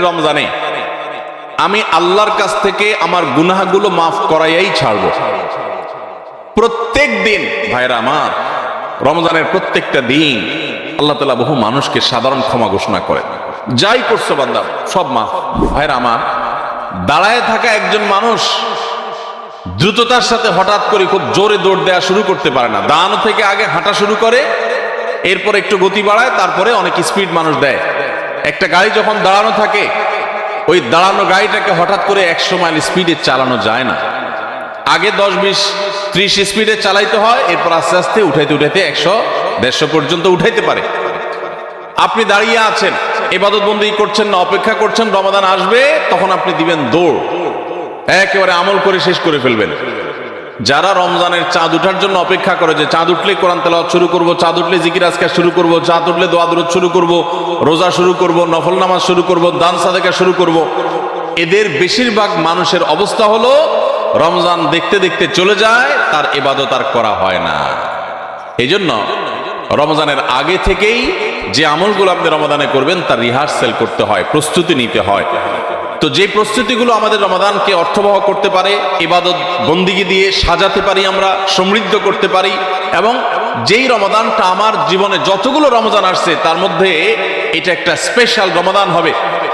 রমজানে আমি আল্লাহর কাছ থেকে আমার গুনাহগুলো মাফ করাইয়াই ছাড়ব। প্রত্যেক দিন ভাইরা আমার, রমজানের প্রত্যেকটা দিন আল্লাহ তালা বহু মানুষকে সাধারণ ক্ষমা ঘোষণা করেন। যাই করছ বান্দা, সব মাফ। ভাইরা আমার, দাঁড়ায় থাকা একজন মানুষ দ্রুততার সাথে হঠাৎ করে খুব জোরে দৌড় দেওয়া শুরু করতে পারে না। দাঁড়ানো থেকে আগে হাঁটা শুরু করে, এরপর একটু গতি বাড়ায়, তারপরে অনেক স্পিড মানুষ দেয়। একটা গাড়ি যখন দাঁড়ানো থাকে, ওই দাঁড়ানো গাড়িটাকে হঠাৎ করে একশো মাইল স্পিডে চালানো যায় না। আগে দশ বিশ ত্রিশ স্পিডে চালাইতে হয়, এরপর আস্তে আস্তে উঠাইতে উঠাইতে একশো দেড়শো পর্যন্ত উঠাইতে পারে। আপনি দাঁড়িয়ে আছেন, এবাদত বন্দি করছেন না, অপেক্ষা করছেন, রমাদান আসবে, তখন আপনি দিবেন দৌড়। একেবারে আমল করে শেষ করে ফেলবেন। যারা রমজানের চাঁদ উঠার জন্য অপেক্ষা করে যে চাঁদ উঠলে কোরআন তেলাওয়াত শুরু করব, চাঁদ উঠলে জিকির আজকার শুরু করব, চাঁদ উঠলে দোয়া দরুদ শুরু করব, রোজা শুরু করব, নফল নামাজ শুরু করব, দান সাদেকা শুরু করব। এদের বেশিরভাগ মানুষের অবস্থা হলো রমজান দেখতে দেখতে চলে যায়, তার এবাদত আর করা হয় না। এই জন্য রমজানের আগে থেকেই যে আমলগুলো আপনি রমাদানে করবেন, তার রিহার্সেল করতে হয়, প্রস্তুতি নিতে হয়। তো যে প্রস্তুতিগুলো আমাদের রমাদানকে অর্থবহ করতে পারে, ইবাদত বন্দিগি দিয়ে সাজাতে পারি আমরা, সমৃদ্ধ করতে পারি, এবং যেই রমাদানটা আমার জীবনে যতগুলো রমজান আসছে, তার মধ্যে এটা একটা স্পেশাল রমাদান হবে।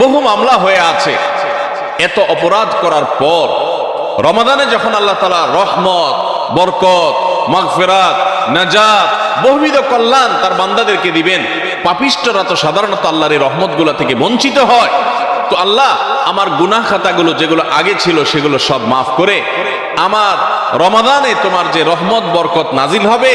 বহু মামলা হয়ে আছে। এত অপরাধ করার পর রমাদানে যখন আল্লাহ তালা রহমত, বরকত, মাগফেরাত, নাজাত, বহুবিধ কল্যাণ তার বান্দাদেরকে দিবেন পাপিষ্টরা তো সাধারণত আল্লাহর রহমত রহমতগুলো থেকে বঞ্চিত হয়। তো আল্লাহ আমার গুনাহ খাতাগুলো যেগুলো আগে ছিল সেগুলো সব মাফ করে আমার রমাদানে তোমার যে রহমত, বরকত নাজিল হবে,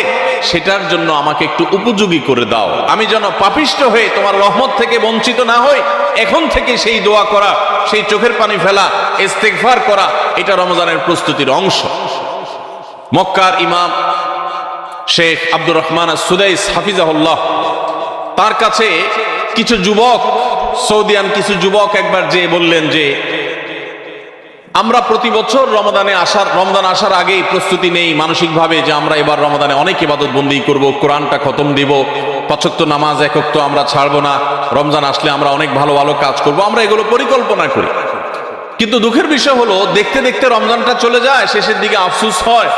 সেটার জন্য আমাকে একটু উপযোগী করে দাও। আমি যেন পাপিষ্ট হয়ে তোমার রহমত থেকে বঞ্চিত না হই, এখন থেকে সেই দোয়া করা, সেই চোখের পানি ফেলা, ইস্তেগফার করা, এটা রমজানের প্রস্তুতির অংশ। মক্কার ইমাম শেখ আব্দুর রহমান সুদাইস হাফিজাহুল্লাহ, তার কাছে কিছু যুবক সৌদিয়ান কিছু যুবক একবার যে বললেন যে, আমরা প্রতি বছর রমাদানে আসার রমদান আসার আগেই প্রস্তুতি নেই মানসিকভাবে যে আমরা এবার রমদানে অনেক ইবাদত বন্দি করব, কোরআনটা খতম দিব, পাচক্ত নামাজ একক তো আমরা ছাড়বো না, রমজান আসলে আমরা অনেক ভালো ভালো কাজ করব, আমরা এগুলো পরিকল্পনা করি। কিন্তু দুঃখের বিষয় হলো, দেখতে দেখতে রমজানটা চলে যায়, শেষের দিকে আফসুস হয়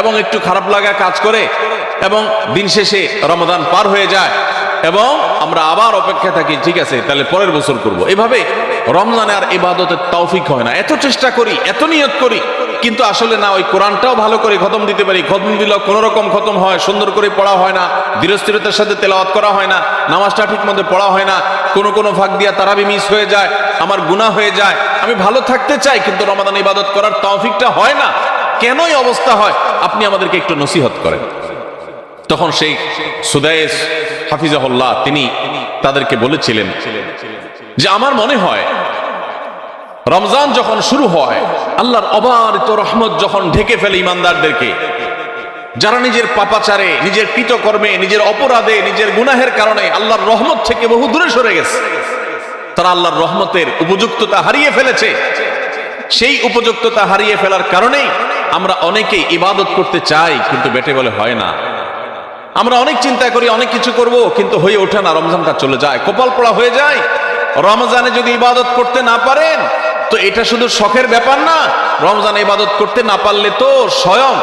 এবং একটু খারাপ লাগা কাজ করে এবং দিন শেষে রমাদান পার হয়ে যায় এবং আমরা আবার অপেক্ষা থাকি, ঠিক আছে, তাহলে পরের বছর করব। এভাবে রমজানে আর ইবাদতের তৌফিক হয় না। এত চেষ্টা করি, এত নিয়ত করি, কিন্তু আসলে না, ওই কোরআনটাও ভালো করে খতম দিতে পারি। খতম দিলেও কোনো রকম খতম হয়, সুন্দর করে পড়া হয় না, ধীরস্থিরতার সাথে তেলাওয়াত করা হয় না, নামাজটা ঠিক মতো পড়া হয় না, কোনো কোনো ভাগ দিয়া তারাবি মিস হয়ে যায়, আমার গুনাহ হয়ে যায়। আমি ভালো থাকতে চাই, কিন্তু রমাদান ইবাদত করার তৌফিকটা হয় না। কেনই অবস্থা হয়? আপনি আমাদেরকে একটু নসিহত করেন। তখন সেই সুদায়েস হাফিজাহুল্লাহ, তিনি তাদেরকে বলেছিলেন যে আমার মনে হয় রমজান যখন শুরু হয়, আল্লাহর অবারিত রহমত যখন ঢেকে ফেলে ইমানদারদেরকে, যারা নিজের পাপাচারে, নিজের কৃতকর্মে, নিজের অপরাধে, নিজের গুনাহের কারণে আল্লাহর রহমত থেকে বহু দূরে সরে গেছে, তারা আল্লাহর রহমতের উপযুক্ততা হারিয়ে ফেলেছে। সেই উপযুক্ততা হারিয়ে ফেলার কারণেই আমরা অনেকেই ইবাদত করতে চাই, কিন্তু বেটে বলে হয় না। আমরা অনেক চিন্তা করি, অনেক কিছু করব, কিন্তু হয়ে ওঠে না, রমজানটা চলে যায়। কপাল পড়া হয়ে যায়। রমজানে যদি ইবাদত করতে না পারেন, তো এটা শুধু শখের ব্যাপার না, রমজানে ইবাদত করতে না পারলে তো স্বয়ং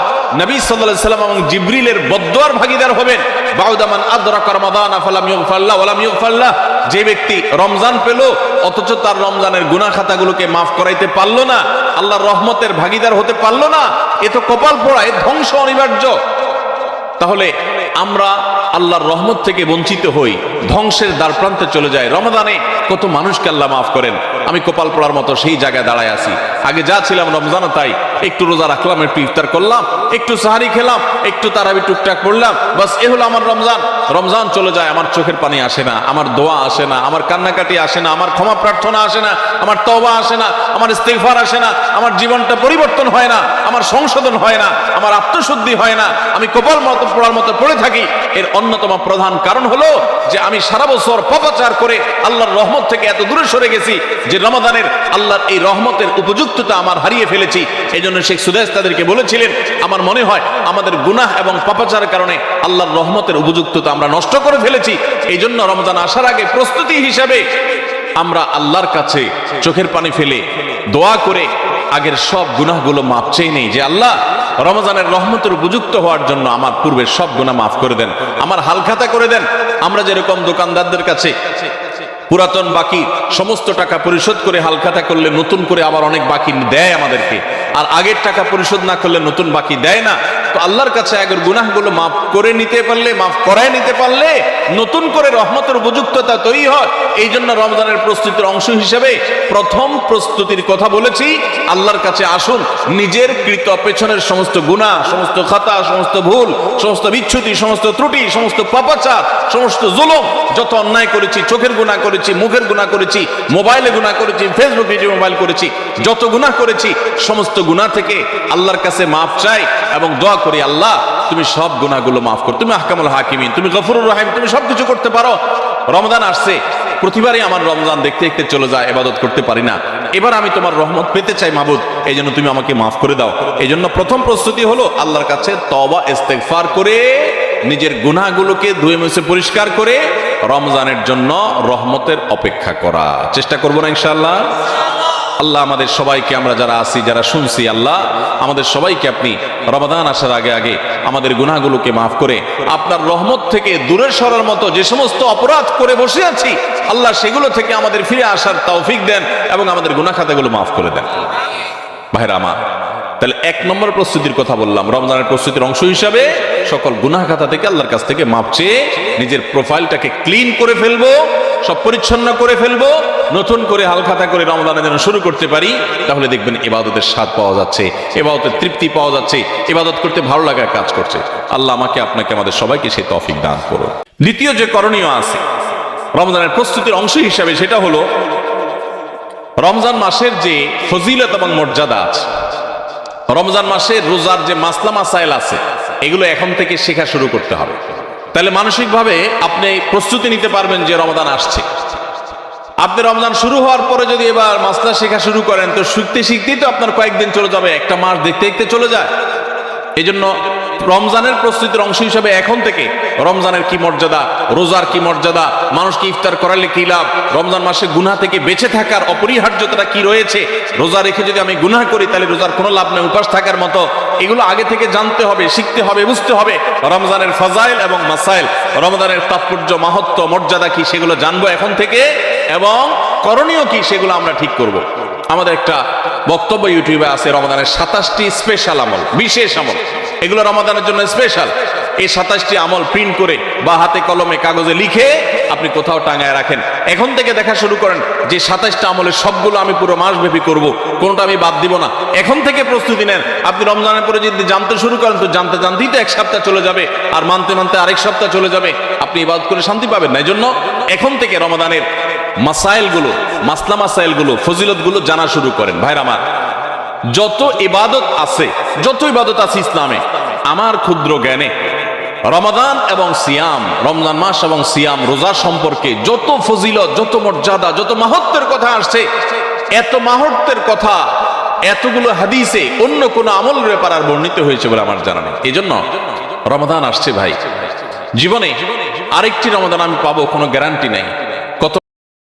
নবী সাল্লাল্লাহু সাল্লাম এবং জিব্রিলের বদুয়ার ভাগিদার হবেন। বাউদামান আদরাক রমাদান ফালাম ইউগফাল্লাহ ওয়ালাম ইউগফাল্লাহ যে ব্যক্তি রমজান পেল, অথচ তার রমজানের গুনাহ খাতাগুলোকে মাফ করাইতে পারল না, আল্লাহর রহমতের ভাগিদার হতে পারল না, এ তো কপাল পোড়ায় ধ্বংস অনিবার্য। তাহলে আমরা আল্লাহর রহমত থেকে বঞ্চিত হই, ধ্বংসের দ্বার প্রান্তে চলে যায় রমাদানে কত মানুষকে আল্লাহ মাফ করেন। আমি কপাল পড়ার মতো সেই জায়গায় দাঁড়ায় আছি। আগে যা ছিলাম রমজানও তাই। একটু রোজা রাখলাম, একটু ইফতার করলাম, একটু সাহারি খেলাম, একটু তারাবি টুকটাক পড়লাম, বাস এ হলো আমার রমজান। রমজান চলে যায়, আমার চোখের পানি আসে না, আমার দোয়া আসে না, আমার কান্নাকাটি আসে না, আমার ক্ষমা প্রার্থনা আসে না, আমার তবা আসে না, আমার ইস্তেগফার আসে না, আমার জীবনটা পরিবর্তন হয় না, আমার সংশোধন হয় না, আমার আত্মশুদ্ধি হয় না, আমি কপাল মতো, পড়ার মতো পড়ে থাকি। এর অন্যতম প্রধান কারণ হলো যে আমি সারা বছর পপাচার করে আল্লাহর রহমত থেকে এত দূরে সরে গেছি যে রমাদানের আল্লাহর এই রহমতের উপযুক্ততা আমার হারিয়ে ফেলেছি এই জন্য শেখ সুদেশ তাদেরকে বলেছিলেন, আমার মনে হয় আমাদের গুনাহ এবং পাপাচারের কারণে আল্লাহর রহমতের উপযুক্ততা আমরা নষ্ট করে ফেলেছি। এই জন্য রমজান আসার আগে প্রস্তুতি হিসাবে আমরা আল্লাহর কাছে চোখের পানি ফেলে দোয়া করে আগের সব গুনাহগুলো মাপ চেয়ে নেই যে, আল্লাহ, রমজানের রহমতের উপযুক্ত হওয়ার জন্য আমার পূর্বের সব গুনাহ মাফ করে দেন। আমার হালখাতা করে দেন। আমরা যেরকম দোকানদারদের কাছে পুরাতন বাকি সমস্ত টাকা পরিশোধ করে হালখাতা করলে নতুন করে আবার অনেক বাকি দেয় আমাদেরকে। আর আগের টাকা পরিশোধ না করলে নতুন বাকি দেয় না। তো আল্লাহর কাছে আগের গুনাহগুলো মাফ করে নিতে পারলে, মাফ করায় নিতে পারলে, নতুন করে রহমতের উপযুক্ততা তৈরি হয়। এই জন্য রমজানের প্রস্তুতির অংশ হিসেবে প্রথম প্রস্তুতির কথা বলেছি, আল্লাহর কাছে আসুন, নিজের কৃত পেছনের সমস্ত গুণা সমস্ত খাতা, সমস্ত ভুল, সমস্ত বিচ্ছুতি, সমস্ত ত্রুটি, সমস্ত পাপাচার, সমস্ত জুলুম, যত অন্যায় করেছি, চোখের গুণা করেছি, মুখের গুণা করেছি, মোবাইলে গুণা করেছি ফেসবুক ভিডিও মোবাইল করেছি, যত গুণা করেছি, সমস্ত গুণা থেকে আল্লাহর কাছে মাফ চাই এবং দোয়া করি, আল্লাহ, তুমি সব গুণাগুলো মাফ করো। তুমি আহকামুল হাকিমিন, তুমি গফরুর রহিম, তুমি সবকিছু করতে পারো। রমজান আসছে, প্রতিবারই আমার রমজান দেখতে দেখতে চলে যায় এবাদত করতে পারি না। এবার আমি তোমার রহমত পেতে চাই মাবুদ এই জন্য তুমি আমাকে মাফ করে দাও। এই জন্য প্রথম প্রস্তুতি হলো আল্লাহর কাছে তবা ইস্তেগফার করে, নিজের গুনাহগুলোকে ধুয়ে মুছে পরিষ্কার করে, রমজানের জন্য রহমতের অপেক্ষা করা। চেষ্টা করব না, ইনশাআল্লাহ? আল্লাহ আমাদের সবাইকে, আমরা যারা আছি, যারা শুনছি, আল্লাহ আমাদের সবাইকে আপনি রমাদান আসার আগে আগে আমাদের গুনাহগুলোকে মাফ করে আপনার রহমত থেকে দূরে সরার মতো যে সমস্ত অপরাধ করে বসে আছি, আল্লাহ সেগুলো থেকে আমাদের ফিরে আসার তৌফিক দেন এবং আমাদের গুনাহ খাতাগুলো মাফ করে দেন। ভাইরা আমার, তাহলে এক নম্বর প্রস্তুতির কথা বললাম রমজানের প্রস্তুতির অংশ হিসাবে সকল গুনাহ খাতা থেকে আল্লাহর কাছ থেকে মাপ চেয়ে নিজের প্রোফাইলটাকে ক্লিন করে ফেলব, সব পরিচ্ছন্ন করে ফেলব, নতুন করে হালখাতা করে রমজানের যেন শুরু করতে পারি, তাহলে দেখবেন এবাদতের স্বাদ পাওয়া যাচ্ছে এবাদতের তৃপ্তি পাওয়া যাচ্ছে এবাদত করতে ভালো লাগার কাজ করছে। আল্লাহ আমাকে, আপনাকে, আমাদের সবাইকে সেই তফিক দান করো দ্বিতীয় যে করণীয় আছে, রমজানের প্রস্তুতির অংশ হিসাবে সেটা হলো, রমজান মাসের যে ফজিলত এবং মর্যাদা আছে, রমজান মাসে রোজার যে মাসলা মাসাইল আছে এগুলো এখন থেকে শেখা শুরু করতে হবে। তাহলে মানসিকভাবে আপনি প্রস্তুতি নিতে পারবেন যে রমদান আসছে। আপনি রমজান শুরু হওয়ার পরে যদি এবার মাস্টার শেখা শুরু করেন, তো শিখতে শিখতেই তো আপনার কয়েকদিন চলে যাবে, একটা মাস দেখতে দেখতে চলে যায়। এই জন্য রমজানের প্রস্তুতির অংশ হিসাবে এখন থেকে রমজানের কি মর্যাদা, রোজার কি মর্যাদা, মানুষকে ইফতার করালে কি লাভ, রমজান মাসে গুনাহ থেকে বেঁচে থাকার অপরিহার্যতা কি রয়েছে, রোজা রেখে যদি আমি গুনাহ করি তাহলে রোজার কোনো লাভ নেই, উপাস থাকার মতো, এগুলো আগে থেকে জানতে হবে, শিখতে হবে, বুঝতে হবে রমজানের ফাজাইল এবং মাসাইল, রমজানের তাৎপর্য মাহাত্ম মর্যাদা কি সেগুলো জানব এখন থেকে এবং করণীয় কি সেগুলো আমরা ঠিক করব। আমাদের একটা বক্তব্য ইউটিউবে আছে রমাদানের সাতাশটি স্পেশাল আমল, বিশেষ আমল এগুলো রমাদানের জন্য স্পেশাল এই সাতাশটি আমল প্রিন্ট করে বা হাতে কলমে কাগজে লিখে আপনি কোথাও টাঙায় রাখেন। এখন থেকে দেখা শুরু করেন যে সাতাশটা আমলের সবগুলো আমি পুরো মাস ব্যাপী করব, কোনটা আমি বাদ দিব না। এখন থেকে প্রস্তুতি নেন। আপনি রমজানের পরে যদি জানতে শুরু করেন, তো জানতে জানতেই তো এক সপ্তাহ চলে যাবে আর মানতে মানতে আরেক সপ্তাহ চলে যাবে। আপনি ইবাদ করে শান্তি পাবেন না এই জন্য এখন থেকে রমাদানের মাসাইলগুলো, মাসলা মাসাইলগুলো, ফজিলতগুলো জানা শুরু করেন। ভাইরা আমার, যত ইবাদত আছে যত ইবাদত আছে ইসলামে, আমার ক্ষুদ্র জ্ঞানে রমাদান এবং সিয়াম, রমজান মাস এবং সিয়াম রোজা সম্পর্কে যত ফজিলত, যত মর্যাদা, যত মাহত্বের কথা আসছে, এত মাহত্বের কথা, এতগুলো হাদিসে অন্য কোন আমল ব্যাপার আর বর্ণিত হয়েছে বলে আমার জানা নেই। এই জন্য রমাদান আসছে ভাই। জীবনে আরেকটি রমাদান আমি পাবো, কোনো গ্যারান্টি নেই।